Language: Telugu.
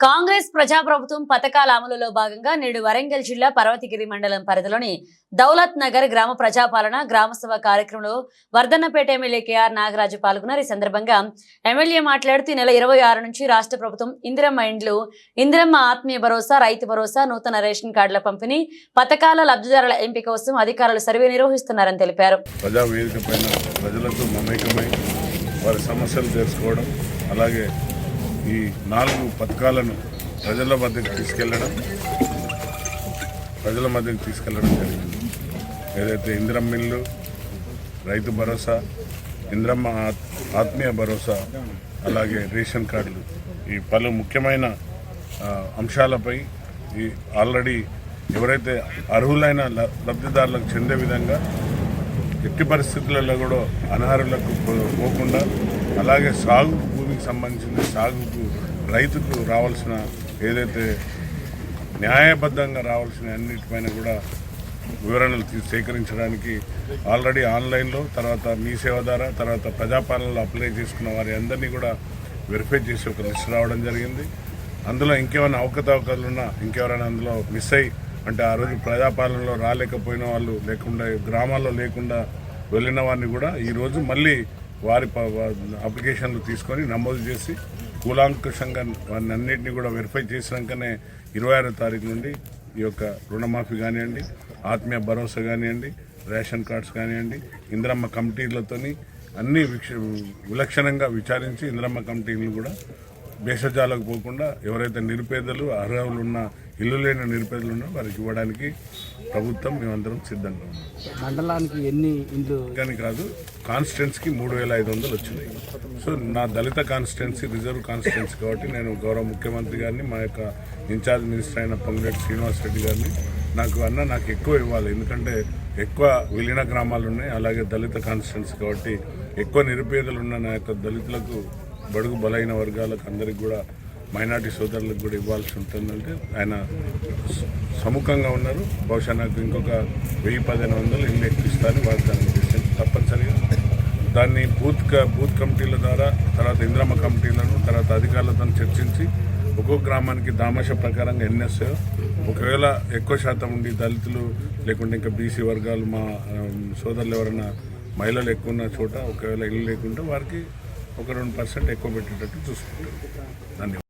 కాంగ్రెస్ ప్రజాప్రభుత్వం పథకాల అమలులో భాగంగా నేడు వరంగల్ జిల్లా పర్వతగిరి మండలం పరిధిలోని దౌలత్ నగర్ గ్రామ ప్రజాపాలన గ్రామసభ కార్యక్రమంలో వర్ధన్నపేట ఎమ్మెల్యే కేఆర్ నాగరాజు పాల్గొన్నారు. ఈ సందర్భంగా ఎమ్మెల్యే మాట్లాడుతూ నెల ఇరవై ఆరు నుంచి రాష్ట్ర ప్రభుత్వం ఇందిరమ్మ ఇండ్లు ఇందిరమ్మ ఆత్మీయ భరోసా రైతు భరోసా నూతన రేషన్ కార్డుల పంపిణీ పథకాల లబ్ధిదారుల ఎంపిక కోసం అధికారులు సర్వే నిర్వహిస్తున్నారని తెలిపారు. ప్రజలకు మమేకమై వారి సమస్యలు తెలుసుకోవడం అలాగే ఈ నాలుగు పథకాలను ప్రజల మధ్యకి తీసుకెళ్ళడం ప్రజల మధ్యకి తీసుకెళ్ళడం జరిగింది. ఏదైతే ఇంద్రం మిల్లు రైతు భరోసా ఇంద్రమ్మ ఆత్- ఆత్మీయ భరోసా అలాగే రేషన్ కార్డులు ఈ పలు ముఖ్యమైన అంశాలపై ఈ ఆల్రెడీ ఎవరైతే అర్హులైన లబ్ధిదారులకు చెందే విధంగా ఎట్టి పరిస్థితులలో కూడా అనర్హులకు పోకుండా అలాగే సాగు భూమికి సంబంధించిన సాగుకు రైతుకు రావాల్సిన ఏదైతే న్యాయబద్ధంగా రావాల్సిన అన్నిటిపైన కూడా వివరణలు సేకరించడానికి ఆల్రెడీ ఆన్లైన్లో తర్వాత మీ సేవ ద్వారా తర్వాత ప్రజాపాలనలో అప్లై చేసుకున్న వారి అందరినీ కూడా వెరిఫై చేసి ఒక లిస్ట్ రావడం జరిగింది. అందులో ఇంకేమైనా అవకతవకలు ఉన్నా ఇంకెవరైనా అందులో మిస్ అయ్యి అంటే ఆ రోజు ప్రజాపాలనలో రాలేకపోయిన వాళ్ళు లేకుండా గ్రామాల్లో లేకుండా వెళ్ళిన వారిని కూడా ఈరోజు మళ్ళీ వారి ప- అప్లికేషన్లు తీసుకొని నమోదు చేసి కూలాంకుషంగా వారిని అన్నింటినీ కూడా వెరిఫై చేసినాకనే ఇరవై ఆరో తారీఖు నుండి ఈ యొక్క రుణమాఫీ కానివ్వండి ఆత్మీయ భరోసా కానివ్వండి రేషన్ కార్డ్స్ కానివ్వండి ఇందిరమ్మ కమిటీలతోని అన్ని విక్ష విలక్షణంగా విచారించి ఇందిరమ్మ కమిటీలను కూడా భేషజాలకు పోకుండా ఎవరైతే నిరుపేదలు అర్హులు ఉన్న ఇల్లు లేని నిరుపేదలు ఉన్నా వారికి ఇవ్వడానికి ప్రభుత్వం మేమందరం సిద్ధంగా ఉన్నాం. మండలానికి ఎన్ని ఇండ్లు? కానీ కాదు కాన్స్టిట్యున్సీకి మూడు వేల ఐదు వందలు వచ్చినాయి. సో నా దళిత కాన్స్టిట్యున్సీ రిజర్వ్ కాన్స్టిట్యున్సీ కాబట్టి నేను గౌరవ ముఖ్యమంత్రి గారిని మా యొక్క ఇన్ఛార్జ్ మినిస్టర్ అయిన పొంగిరెడ్డి శ్రీనివాస్ రెడ్డి గారిని నాకు అన్న నాకు ఎక్కువ ఇవ్వాలి. ఎందుకంటే ఎక్కువ విలీన గ్రామాలు ఉన్నాయి అలాగే దళిత కాన్స్టిట్యున్సీ కాబట్టి ఎక్కువ నిరుపేదలు ఉన్న నా యొక్క దళితులకు బడుగు బలైన వర్గాలకు అందరికి కూడా మైనార్టీ సోదరులకు కూడా ఇవ్వాల్సి ఉంటుందంటే ఆయన సముఖంగా ఉన్నారు. బహుశా నాకు ఇంకొక వెయ్యి పదిహేను వందలు ఇల్లు ఎక్కిస్తారని వాగ్దానం తప్పనిసరిగా దాన్ని బూత్ క- బూత్ కమిటీల ద్వారా తర్వాత ఇంద్రమ్మ కమిటీలను తర్వాత అధికారులతో చర్చించి ఒక్కొక్క గ్రామానికి దామాష ప్రకారంగా ఎన్ని వస్తాయో ఒకవేళ ఎక్కువ శాతం ఉండి దళితులు లేకుంటే ఇంకా బీసీ వర్గాలు మా సోదరులు ఎవరైనా మహిళలు ఎక్కువ ఉన్న చోట ఒకవేళ ఇల్లు లేకుంటే వారికి ఒక రెండు పర్సెంట్ ఎక్కువ పెట్టేటట్టు చూసుకుంటారు. ధన్యవాదాలు.